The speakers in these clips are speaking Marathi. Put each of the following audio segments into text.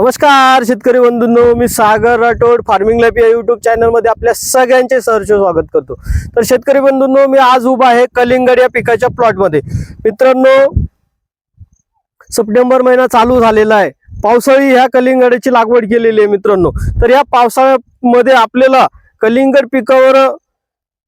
नमस्कार शेतकरी बंधूंनो मी सागर राठोड फार्मिंग लाईफ या युट्यूब चॅनलमध्ये आपल्या सगळ्यांचे सहर्ष स्वागत करतो. तर शेतकरी बंधूंनो मी आज उभा आहे कलिंगड या पिकाच्या प्लॉटमध्ये मित्रांनो सप्टेंबर महिना चालू झालेला आहे. पावसाळी ह्या कलिंगडाची लागवड केलेली आहे मित्रांनो. तर या पावसाळ्यामध्ये आपल्याला कलिंगड पिकावर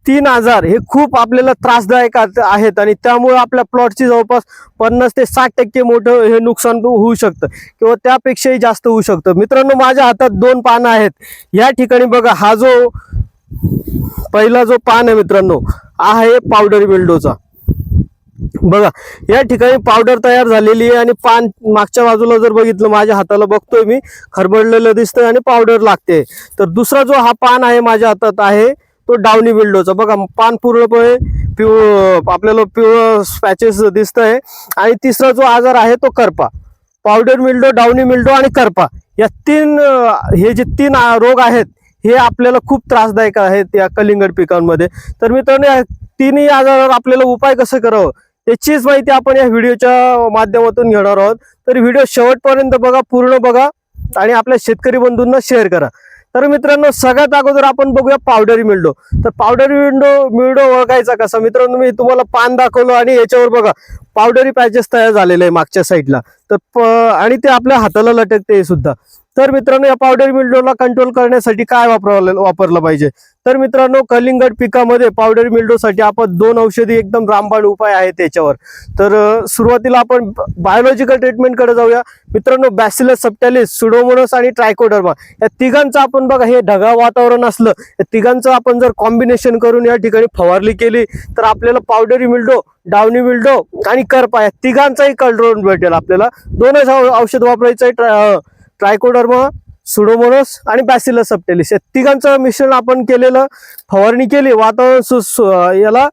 तीन हजार हे खूप आपल्याला त्रासदायक आहेत आणि त्यामुळे आपल्या प्लॉटची जवळपास पन्नास ते साठ टक्के मोठं हे नुकसान होऊ शकतं किंवा त्यापेक्षाही जास्त होऊ शकतं. मित्रांनो माझ्या हातात दोन पानं आहेत. या ठिकाणी बघा हा जो पहिला जो पान आहे मित्रांनो हा आहे पावडर विल्डोचा बघा या ठिकाणी पावडर तयार झालेली आहे आणि पान मागच्या बाजूला जर बघितलं माझ्या हाताला बघतोय मी खरबडलेलं दिसतंय आणि पावडर लागते. तर दुसरा जो हा पान आहे माझ्या हातात आहे तो डावनी विल्डोचा बघा पान पूर्णपणे पिव आपल्याला पिवळं स्पॅचेस दिसत आहे आणि तिसरा जो आजार आहे तो करपा. पावडर मिल्डो डावनी मिल्डो आणि करपा. या तीन हे जे तीन रोग आहेत हे आपल्याला खूप त्रासदायक आहेत या कलिंगड पिकांमध्ये. तर मित्रांनो या तिन्ही आजारावर आपल्याला उपाय कसं करावं याचीच माहिती आपण या व्हिडिओच्या माध्यमातून घेणार आहोत. तर व्हिडिओ शेवटपर्यंत बघा पूर्ण बघा आणि आपल्या शेतकरी बंधूंना शेअर करा. तर मित्रांनो सगळ्यात अगोदर आपण बघूया पावडरी मिल्डो तर पावडरी विंडो मिल्डो ओळखायचा कसा? मित्रांनो मी तुम्हाला पान दाखवलं आणि याच्यावर बघा पावडरी पॅचेस तयार झालेले आहे मागच्या साईडला तर आणि ते आपल्या हाताला लटकते सुद्धा. तर मित्रांनो या पावडर मिल्डोला कंट्रोल करण्यासाठी काय वापरलं वापरलं पाहिजे? तर मित्रांनो कलिंगड पिकामध्ये पावडर मिल्डोसाठी आपण दोन औषधी एकदम रामबाण उपाय आहेत त्याच्यावर तर सुरुवातीला आपण बायोलॉजिकल ट्रीटमेंटकडे जाऊया. मित्रांनो बॅसिलस सप्टॅलिस सुडोमोनस आणि ट्रायकोडर्मा या तिघांचं आपण बघा हे ढगाळ वातावरण असलं या तिघांचं आपण जर कॉम्बिनेशन करून या ठिकाणी फवारणी केली तर आपल्याला पावडरी मिल्डो डावनी विल्डो आणि करपा या तिघांचाही कंट्रोल भेटेल आपल्याला. दोनच औषध वापरायचं आहे ट्रायकोडर्मा सुडोमोनस आणि बॅसिलस सबटेलिस या तिघांचं मिश्रण आपण केलेलं फवारणी केली. वातावरण सु- सु- याला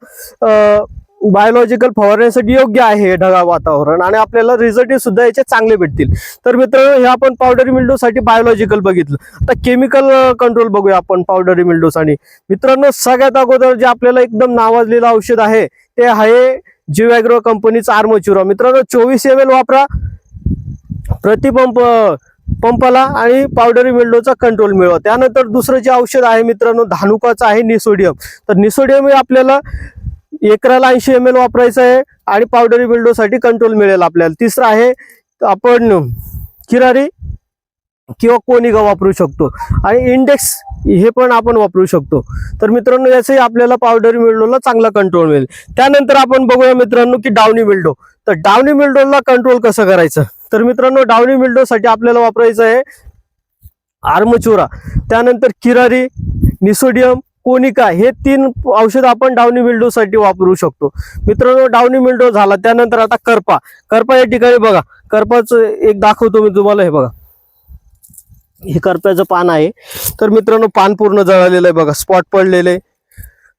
बायोलॉजिकल फवारण्यासाठी योग्य आहे हे ढगाळ वातावरण. आणि आपल्याला रिझल्ट सुद्धा याचे चांगले भेटतील. तर मित्रांनो हे आपण पावडरी मिल्डोसाठी बायोलॉजिकल बघितलं. आता केमिकल कंट्रोल बघूया आपण पावडरी मिल्डोसाठी मित्रांनो सगळ्यात अगोदर जे आपल्याला एकदम नावाजलेलं औषध आहे ते आहे जिवॅग्रो कंपनीचं आर्मचुरा मित्रांनो चोवीस एम एल वापरा. प्रतिपंप पंपाला आणि पावडरी मिल्डोचा कंट्रोल मिळवा. त्यानंतर दुसरं जे औषध आहे मित्रांनो धानुकाचं आहे निसोडियम. तर निसोडियम हे आपल्याला एकराला ऐंशी एम एल वापरायचं आहे आणि पावडरी बिल्डोसाठी कंट्रोल मिळेल आपल्याला. तिसरं आहे आपण किरारी किंवा कोनिगा वापरू शकतो. आणि इंडेक्स हे पण आपण वापरू शकतो. तर मित्रांनो याचंही आपल्याला पावडरी मिल्डोला चांगला कंट्रोल मिळेल. त्यानंतर आपण बघूया मित्रांनो की डावणी मिल्डो तर डावणी मिल्डोला कंट्रोल कसं करायचं? तर मित्रांनो डावणी मिल्डोसाठी आपल्याला वापरायचं आहे आर्मचुरा. त्यानंतर किरारी निसोडियम कोनिका हे तीन औषध आपण डावणी मिल्डोसाठी वापरू शकतो. मित्रांनो डावणी मिल्डो झाला त्यानंतर आता करपा. करपा या ठिकाणी बघा. करपाचं एक दाखवतो मी तुम्हाला हे बघा. हे करप्याचं पान आहे. तर मित्रांनो पान पूर्ण जळालेलं आहे बघा स्पॉट पडलेले आहे.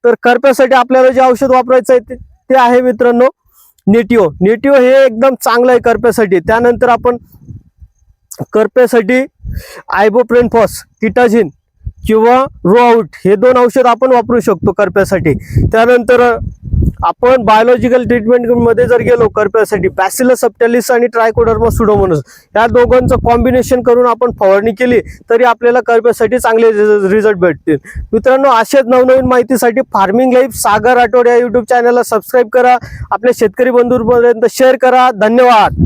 तर करप्यासाठी आपल्याला जे औषध वापरायचं आहे ते- ते आहे मित्रांनो नेटिओ. नेटिओ हे एकदम चांगलं आहे करप्यासाठी. त्यानंतर आपण करप्यासाठी आयबोप्रेनफॉस किटाझिन किंवा रोआउट हे दोन औषध आपण वापरू शकतो करप्यासाठी. त्यानंतर आपण बायोलॉजिकल ट्रीटमेंटमध्ये जर गेलो करप्यासाठी पॅसिलस सप्टॅलिस आणि ट्रायकोडर्मा सुडोमोनस या दोघांचं कॉम्बिनेशन करून आपण फवारणी केली तरी आपल्याला करप्यासाठी चांगले रिझल्ट भेटतील. मित्रांनो अशाच नवनवीन माहितीसाठी फार्मिंग लाईफ सागर आठवड या युट्यूब चॅनलला सबस्क्राईब करा. आपल्या शेतकरी बंधूंपर्यंत शेअर करा. धन्यवाद!